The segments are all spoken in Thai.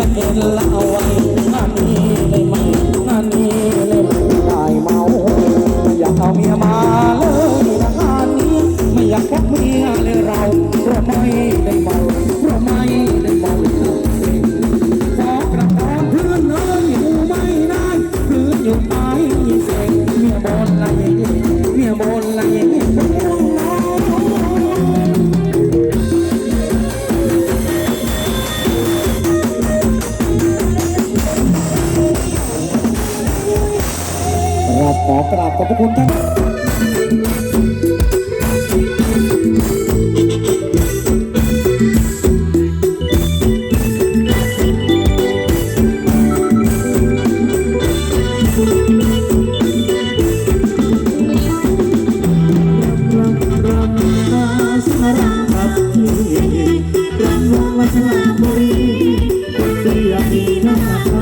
แม่ก็สะเก็ดเหล้าไว้งานนี้เลยไหมงานนี้เลยไม่ได้เมาไม่อยากเอาเมียมาเลยนะงานนี้ไม่อยากพกเมียเลยเราเพราะไม่ได้เมาเพราะไม่ได้เมาขอกระตอนเพื่อนเอ้ยอยู่ไม่ได้คืนอยู่ตายเสียงเมียบนละเพี่ช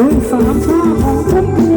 หนึ่งสามห้าของผม